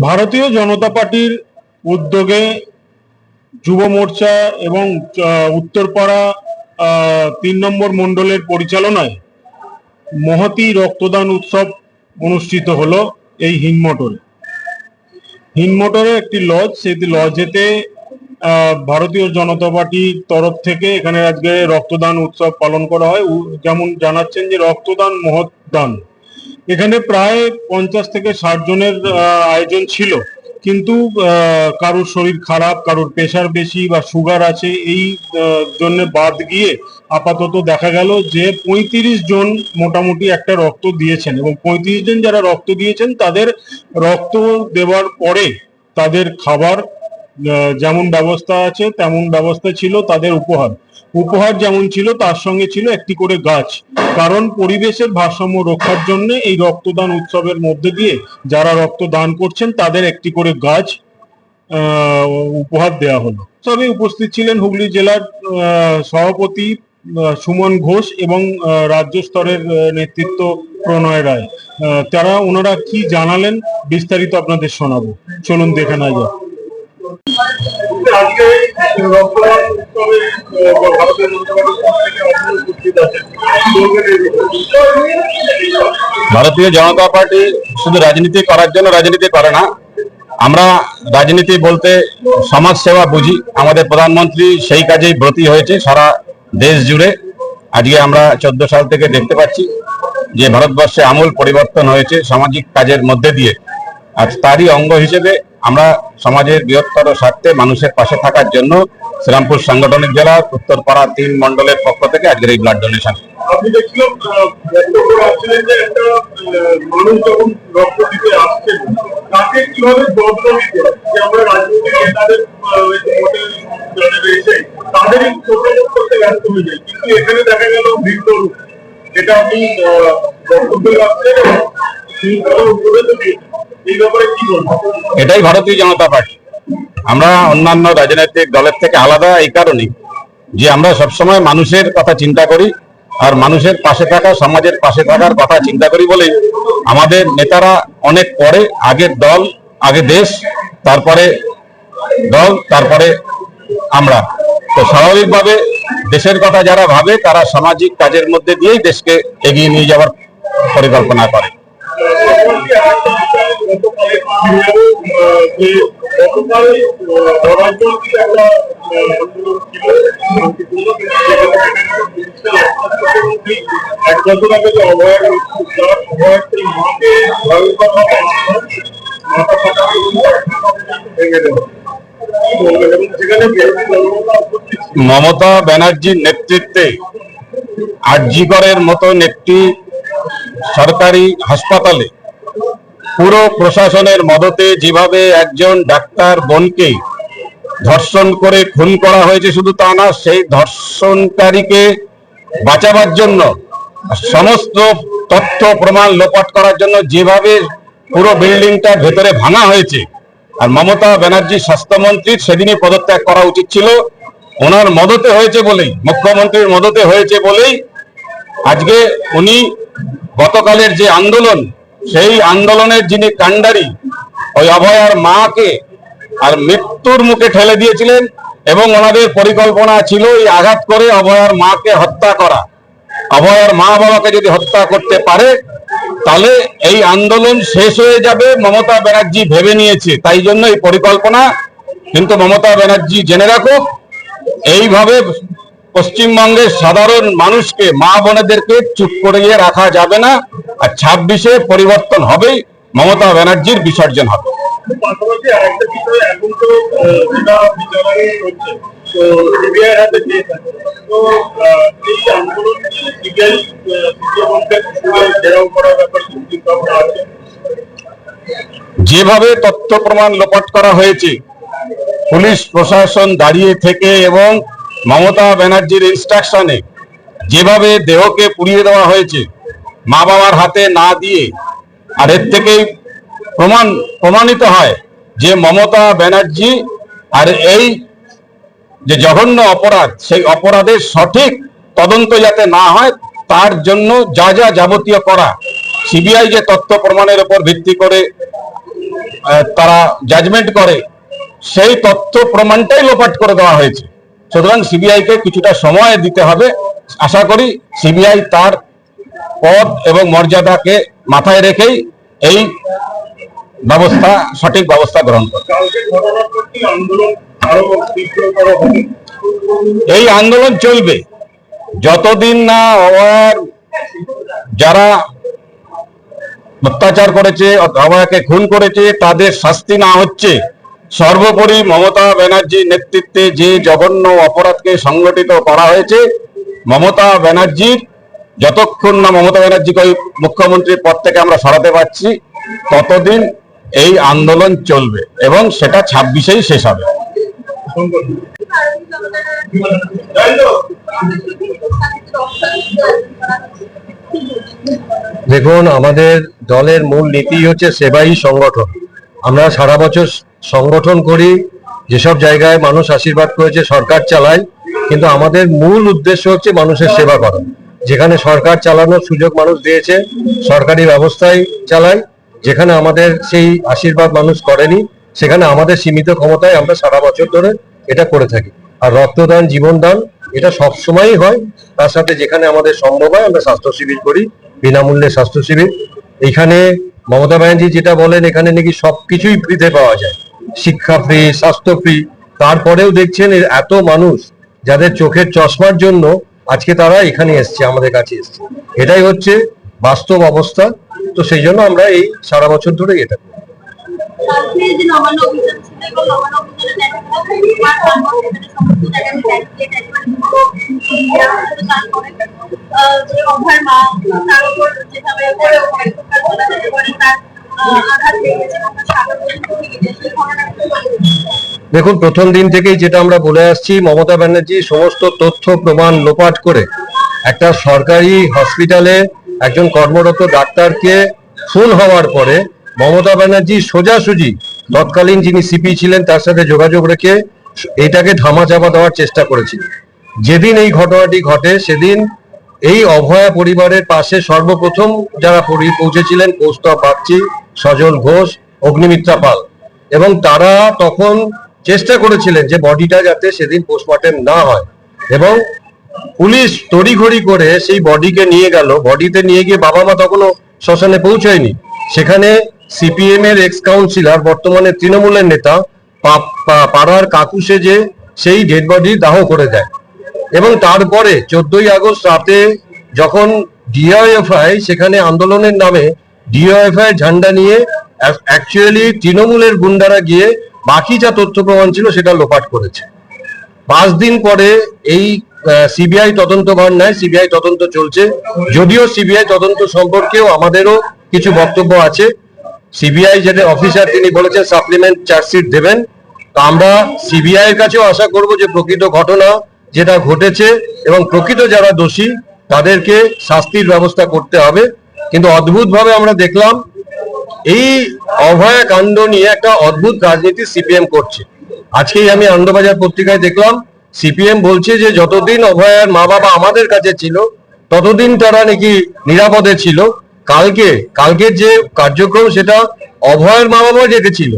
ভারতীয় জনতা পার্টির উদ্যোগে যুব মোর্চা এবং উত্তরপাড়া তিন নম্বর মণ্ডলের পরিচালনায় মহতি রক্তদান উৎসব অনুষ্ঠিত হলো এই হিনমোটরে হিনমোটরে একটি লজ সেই লজেতে ভারতীয় জনতা পার্টির তরফ থেকে এখানে আজকে রক্তদান উৎসব পালন করা হয়। যেমন জানাচ্ছেন যে রক্তদান মহৎ দান এখানে প্রায় পঞ্চাশ থেকে ষাট জনের আয়োজন ছিল। কিন্তু কারোর শরীর খারাপ, কারোর প্রেশার বেশি বা সুগার আছে, এই জন্য বাদ গিয়ে আপাতত দেখা গেল যে পঁয়ত্রিশ জন মোটামুটি একটা রক্ত দিয়েছেন এবং পঁয়ত্রিশ জন যারা রক্ত দিয়েছেন, তাদের রক্ত দেওয়ার পরে তাদের খাবার যেমন ব্যবস্থা আছে, তেমন ব্যবস্থা ছিল তাদের উপহার। উপহার যেমন ছিল, তার সঙ্গে ছিল একটি করে গাছ। কারণ পরিবেশের ভারসাম্য রক্ষার জন্য এই রক্তদান উৎসবের মধ্যে দিয়ে যারা রক্ত দান করছেন, তাদের একটি করে গাছ উপহার দেওয়া হলো। তবে উপস্থিত ছিলেন হুগলি জেলার সভাপতি সুমন ঘোষ এবং রাজ্য স্তরের নেতৃত্ব প্রণয় রায়। তারা ওনারা কি জানালেন, বিস্তারিত আপনাদের শোনাবো। চলুন দেখে না যাক। ভারতীয় জনতা পার্টি শুধু রাজনীতি করার জন্য রাজনীতি করে না। আমরা রাজনীতি বলতে সমাজ সেবা বুঝি। আমাদের প্রধানমন্ত্রী সেই কাজেই ব্রতী হয়েছে সারা দেশ জুড়ে। আজকে আমরা চোদ্দ সাল থেকে দেখতে পাচ্ছি যে ভারতবর্ষে আমূল পরিবর্তন হয়েছে সামাজিক কাজের মধ্যে দিয়ে। আর তারই অঙ্গ হিসেবে আমরা সমাজের বৃহত্তর স্বার্থে মানুষের পাশে থাকার জন্য শ্রীরামপুর সাংগঠনিক জেলার উত্তরপাড়া তিন মণ্ডলের পক্ষ থেকে আজকের এই ব্লাড ডোনেশন কিন্তু এখানে দেখা যেটা আপনি বক্তব্য এটাই ভারতীয় জনতা পার্টি। আমরা অন্যান্য রাজনৈতিক দলের থেকে আলাদা এই কারণেই যে আমরা সবসময় মানুষের কথা চিন্তা করি আর মানুষের পাশে থাকা, সমাজের পাশে থাকার কথা চিন্তা করি বলেই আমাদের নেতারা অনেক পরে আগের দল, আগে দেশ, তারপরে দল, তারপরে আমরা। তো স্বাভাবিকভাবে দেশের কথা যারা ভাবে, তারা সামাজিক কাজের মধ্যে দিয়েই দেশকে এগিয়ে নিয়ে যাওয়ার পরিকল্পনা করে। মমতা ব্যানার্জির নেতৃত্বে আরজিকরের মতন একটি সরকারি হাসপাতালে পুরো প্রশাসনের মদতে যেভাবে একজন ডাক্তার বোনকে ধর্ষণ করে খুন করা হয়েছে, শুধু তা না, সেই ধর্ষণকারীকে বাঁচাবার জন্য, সমস্ত তথ্য প্রমাণ লোপাট করার জন্য যেভাবে পুরো বিল্ডিংটা ভেতরে ভাঙা হয়েছে, আর মমতা ব্যানার্জি স্বাস্থ্যমন্ত্রীর সেদিনই পদত্যাগ করা উচিত ছিল। ওনার মদতে হয়েছে বলেই, মুখ্যমন্ত্রীর মদতে হয়েছে বলেই আজকে উনি গতকালের যে আন্দোলন সেই আন্দোলনের যিনি কাণ্ডারি, ওই অভয়ার মাকে আর মৃত্যুর মুখে ঠেলে দিয়েছিলেন এবং ওনাদের পরিকল্পনা ছিল এই আঘাত করে অভয়ার মাকে হত্যা করা। অভয়ার মা বাবাকে যদি হত্যা করতে পারে, তাহলে এই আন্দোলন শেষ হয়ে যাবে, মমতা ব্যানার্জি ভেবে নিয়েছে। তাই জন্য এই পরিকল্পনা কিন্তু মমতা ব্যানার্জি জেনে রাখুক। এইভাবে পশ্চিমবঙ্গের সাধারণ মানুষকে মা বোনেদেরকে চুপ করিয়ে রাখা যাবে না আর ছাব্বিশে পরিবর্তন হবেই মমতা ব্যানার্জির বিসর্জন হবে। পাশাপাশি আরেকটা বিষয় এখন তো যেটা বিচারাধীন হচ্ছে। তো সিবিআই হাতে কেস আছে তো এই আন্দোলন সিবিআই সিবিআই ঘেরাও করার ব্যাপারে চিন্তা আছে। যেভাবে তথ্য প্রমাণ লোপাট করা হয়েছে পুলিশ প্রশাসন দাঁড়িয়ে থেকে এবং মমতা ব্যানার্জির ইনস্ট্রাকশনে যেভাবে দেহকে পুড়িয়ে দেওয়া হয়েছে, মা বাবার হাতে না দিয়ে, আর এর থেকেই প্রমাণ, প্রমাণিত হয় যে মমতা ব্যানার্জি আর এই যে জঘন্য অপরাধ, সেই অপরাধের সঠিক তদন্ত যাতে না হয়, তার জন্য যা যা যাবতীয় করা। সিবিআই যে তথ্য প্রমাণের উপর ভিত্তি করে তারা জাজমেন্ট করে, সেই তথ্য প্রমাণটাই লোপাট করে দেওয়া হয়েছে। সুতরাং সিবিআই কে কিছুটা সময় দিতে হবে। আশা করি সিবিআই তার পদ এবং মর্যাদাকে মাথায় রেখেই এই ব্যবস্থা, সঠিক ব্যবস্থা গ্রহণ এই আন্দোলন চলবে যতদিন না অভয়ার যারা অত্যাচার করেছে অভয়াকে খুন করেছে, তাদের শাস্তি না হচ্ছে সর্বোপরি মমতা ব্যানার্জির নেতৃত্বে যে জঘন্য অপরাধকে সংগঠিত করা হয়েছে, মমতা ব্যানার্জির, যতক্ষণ না মমতা ব্যানার্জিকে ওই মুখ্যমন্ত্রীর পদ থেকে আমরা সরাতে পারছি, ততদিন এই আন্দোলন চলবে এবং সেটা ছাব্বিশেই শেষ হবে। দেখুন, আমাদের দলের মূল নীতি হচ্ছে সেবাই সংগঠন। আমরা সারা বছর সংগঠন করি, যেসব জায়গায় মানুষ আশীর্বাদ করেছে, সরকার চালায়, কিন্তু আমাদের মূল উদ্দেশ্য হচ্ছে মানুষের সেবা করা। যেখানে সরকার চালানোর সুযোগ মানুষ দিয়েছে, সরকারি ব্যবস্থায় চালাই যেখানে আমাদের সেই আশীর্বাদ মানুষ করেনি, সেখানে আমাদের সীমিত ক্ষমতায় আমরা সারা বছর ধরে এটা করে থাকি। আর রক্তদান, জীবনদান, এটা সবসময়ই হয়। তার সাথে যেখানে আমাদের সম্ভব হয়, আমরা স্বাস্থ্য শিবির করি, বিনামূল্যে স্বাস্থ্য শিবির। এখানে মমতা ব্যানার্জি যেটা বলেন এখানে নাকি সবকিছুই ফ্রিতে পাওয়া যায় শিক্ষা ফ্রি স্বাস্থ্য ফ্রি তারপরেও দেখছেন এত মানুষ যাদের চোখের চশমার জন্য আজকে তারা এখানে এসছে আমাদের কাছে এসছে এটাই হচ্ছে বাস্তব অবস্থা তো সেই জন্য আমরা এই সারা বছর ধরে এটা করি। কালকে যে নবান্ন অভিযান ছিল এবং নবান্ন অভিযানে দেখা গেল মাঠ মাঠ এখানে সমস্ত জায়গায় ব্যারিকেড একেবারে পুরো ঘেরা হয়েছিল। তারপরে আহ, যে অভয় মা তার উপর যেভাবে দেখুন, প্রথম দিন থেকেই যেটা আমরা বলে আসছি, মমতা ব্যানার্জি সমস্ত তথ্য, প্রমাণ, লোপাট করে একটা সরকারি হসপিটালে একজন কর্মরত ডাক্তারকে খুন হওয়ার পরে মমতা ব্যানার্জি সোজাসুজি, তৎকালীন যিনি সিপি ছিলেন, তার সাথে যোগাযোগ রেখে এইটাকে ধামাচাপা দেওয়ার চেষ্টা করেছিল যেদিন এই ঘটনাটি ঘটে, সেদিন এই অভয়া পরিবারের পাশে সর্বপ্রথম যারা পৌঁছেছিলেন কৌস্তব বাগচি, সজল ঘোষ, অগ্নিমিত্রা পাল। এবং তারা তখন চেষ্টা করেছিলেন যে বডিটা যাতে সেদিন পোস্টমর্টেম না হয়। এবং পুলিশ তড়িঘড়ি করে সেই বডিকে নিয়ে গেল। বডিতে নিয়ে গিয়ে বাবা মা তখনও শ্মশানে পৌঁছায়নি। সেখানে সিপিএম এর এক্স কাউন্সিলর বর্তমানে তৃণমূলের নেতা পাড়ার কাকু সেজে সেই ডেড বডি দাহ করে দেয়। এবং তারপরে চোদ্দই আগস্ট রাতে যখন ডিওএফআই সেখানে আন্দোলনের নামে ডিওএফআই ঝান্ডা নিয়ে অ্যাকচুয়ালি তৃণমূলের গুন্ডারা গিয়ে বাকি যা তথ্য প্রমাণ ছিল সেটা লোপাট করেছে। পাঁচ দিন পরে এই সিবিআই তদন্ত ভার নেয়, সিবিআই তদন্ত চলছে। যদিও সিবিআই তদন্ত সম্পর্কেও আমাদেরও কিছু বক্তব্য আছে। সিবিআই যেটা অফিসার তিনি বলেছেন সাপ্লিমেন্ট চার্জশিট দেবেন। আমরা সিবিআই এর কাছেও আশা করব যে প্রকৃত ঘটনা যেটা ঘটেছে এবং প্রকৃত যারা দোষী, তাদেরকে শাস্তির ব্যবস্থা করতে হবে। কিন্তু অদ্ভুতভাবে আমরা দেখলাম, এই অভয়া কাণ্ড নিয়ে একটা অদ্ভুত রাজনীতি সিপিএম করছে। আজকেই আমি আনন্দবাজার পত্রিকায় দেখলাম, সিপিএম বলছে যে যতদিন অভয়ার মা বাবা আমাদের কাছে ছিল, ততদিন তারা নাকি নিরাপদে ছিল। কালকে, কালকের যে কার্যক্রম, সেটা অভয়ের মা বাবা ডেকেছিল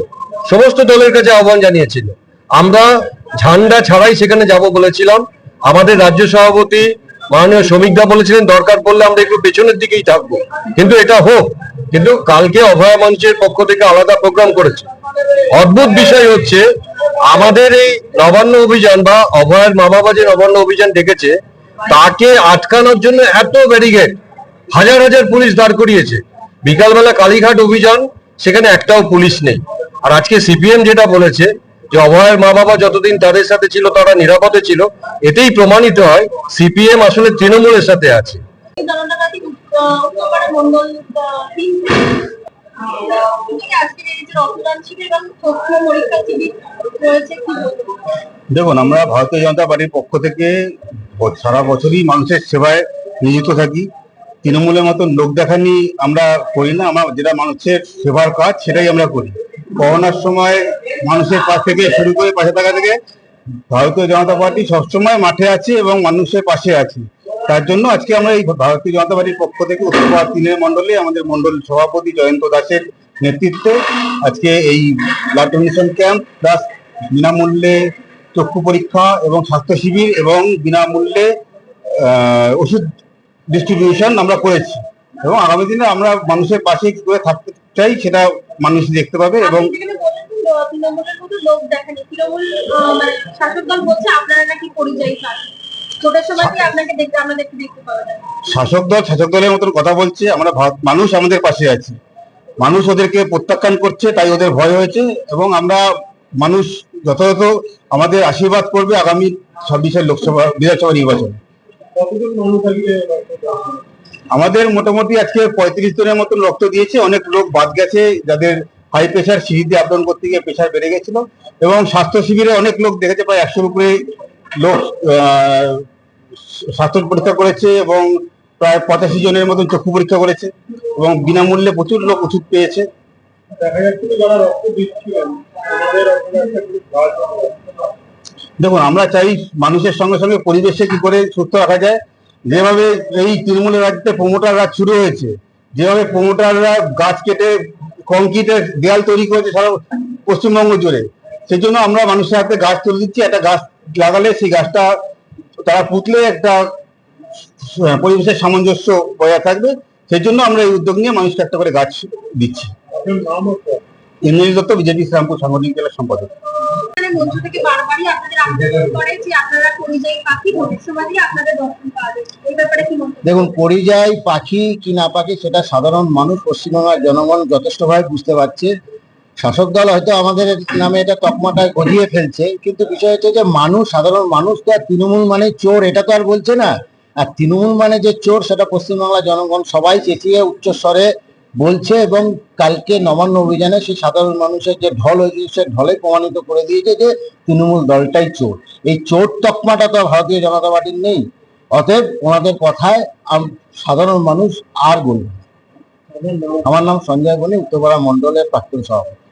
সমস্ত দলের কাছে আহ্বান জানিয়েছিল। আমরা ঝান্ডা ছাড়াই সেখানে যাব বলেছিলাম। আমাদের রাজ্য সভাপতি মাননীয় শ্রমিকদা বলেছিলেন, দরকার পড়লে আমরা একটু পেছনের দিকেই থাকব। কিন্তু এটা হোক, কিন্তু কালকে অভয়া মঞ্চের পক্ষ থেকে আলাদা প্রোগ্রাম করেছে। অদ্ভুত বিষয় হচ্ছে, আমাদের এই নবান্ন অভিযান বা অভয়ের মা বাবা যে নবান্ন অভিযান ডেকেছে, তাকে আটকানোর জন্য এত ব্যারিগেড হাজার হাজার পুলিশ দাঁড় করিয়েছে। বিকালবেলা কালীঘাট অভিযান, সেখানে একটাও পুলিশ নেই। আর আজকে সিপিএম যেটা বলেছে যে অভয়ের মা বাবা যতদিন তাদের সাথে ছিল তারা নিরাপদে ছিল এতেই প্রমাণিত হয় সিপিএম আসলে তৃণমূলের সাথে আছে? দেখুন আমরা ভারতীয় জনতা পার্টির পক্ষ থেকে সারা বছরই মানুষের সেবায় নিয়োজিত থাকি। তৃণমূলের মতন লোক দেখানি আমরা করি না। আমরা যেটা মানুষের সেবার কাজ সেটাই আমরা করি। করোনার সময় মানুষের পাশ থেকে শুরু করে পাশে থাকা থেকে ভারতীয় জনতা পার্টি সবসময় মাঠে আছে এবং মানুষের পাশে আছে। তার জন্য আজকে আমরা এই ভারতীয় জনতা পার্টির পক্ষ থেকে উত্তর তিনের মন্ডলে আমাদের মন্ডল সভাপতি জয়ন্ত দাসের নেতৃত্বে আজকে এই ব্লাড ডোনেশন ক্যাম্প প্লাস বিনামূল্যে চক্ষু পরীক্ষা এবং স্বাস্থ্য শিবির এবং বিনামূল্যে ওষুধ ডিস্ট্রিবিউশন আমরা করেছি। এবং আগামী দিনে আমরা মানুষের পাশে কি করে থাকতে চাই সেটা মানুষ দেখতে পাবে এবং মানে শাসক দল বলছে আপনারা নাকি পরিযায়ী প্রার্থী ভোটের সময় কি আপনাকে দেখতে আমাদেরকে দেখতে পাওয়া যায়? শাসক দলের মতন কথা বলছে আমরা মানুষ আমাদের পাশে আছে। মানুষ ওদেরকে প্রত্যাখ্যান করছে তাই ওদের ভয় হয়েছে এবং আমরা মানুষ যথাযথ আমাদের আশীর্বাদ করবে আগামী ছাব্বিশের লোকসভা বিধানসভা নির্বাচনে। আমাদের মোটামুটি আজকে পঁয়ত্রিশ জনের মতন রক্ত দিয়েছে। অনেক লোক বাদ গেছে যাদের হাই প্রেশার সিঁড়িতে আপডাউন করতে গিয়ে প্রেশার বেড়ে গেছিল এবং স্বাস্থ্য শিবিরে অনেক লোক দেখেছে প্রায় একশোর উপরে লোক স্বাস্থ্য পরীক্ষা করেছে এবং প্রায় পঁচাশি জনের মতন চক্ষু পরীক্ষা করেছে এবং বিনামূল্যে প্রচুর লোক ওষুধ পেয়েছে। দেখুন আমরা চাই মানুষের সঙ্গে সঙ্গে পরিবেশে কি করে সুস্থ রাখা যায়। যেভাবে এই তৃণমূলের রাজ্যে প্রমোটার রাজ শুরু হয়েছে যেভাবে প্রমোটাররা গাছ কেটে কংক্রিটের দেয়াল তৈরি করেছে সারা পশ্চিমবঙ্গ জুড়ে সেই জন্য আমরা মানুষের হাতে গাছ তুলে দিচ্ছি একটা গাছ লাগালে সেই গাছটা তারা পুতলে একটা পরিবেশের সামঞ্জস্য বজায় থাকবে সেই জন্য আমরা এই উদ্যোগ নিয়ে মানুষকে একটা করে গাছ দিচ্ছি। ইন্দ্রজিৎ দত্ত বিজেপি শ্রীরামপুর সাংগঠনিক জেলার সম্পাদক। এখানে মঞ্চ থেকে বারবারই আপনাদের আবেদন করে যে আপনারা পরিযায়ী পাখি দিয়ে আপনাদের দর্শন পাওয়া যায় এই ব্যাপারে কি দেখুন পরিযায়ী পাখি কি না পাখি সেটা সাধারণ মানুষ পশ্চিমবাংলার জনগণ যথেষ্টভাবে বুঝতে পারছে। শাসক দল হয়তো আমাদের নামে এটা তকমাটায় গজিয়ে ফেলছে কিন্তু বিষয় হচ্ছে যে মানুষ সাধারণ মানুষ তো আর তৃণমূল মানে চোর এটা তো আর বলছে না। আর তৃণমূল মানে যে চোর সেটা পশ্চিমবাংলার জনগণ সবাই চেঁচিয়ে উচ্চস্বরে বলছে এবং কালকে নবান্ন অভিযানে সেই সাধারণ মানুষের যে ঢল হয়েছে সে ঢলে প্রমাণিত করে দিয়েছে যে তৃণমূল দলটাই চোর। এই চোর তকমাটা তো ভারতীয় জনতা পার্টির নেই। অতএব ওনাদের কথায় সাধারণ মানুষ আর বলবে আমার নাম সঞ্জয় বনি উত্তরপাড়া মন্ডলের প্রাক্তন সভাপতি।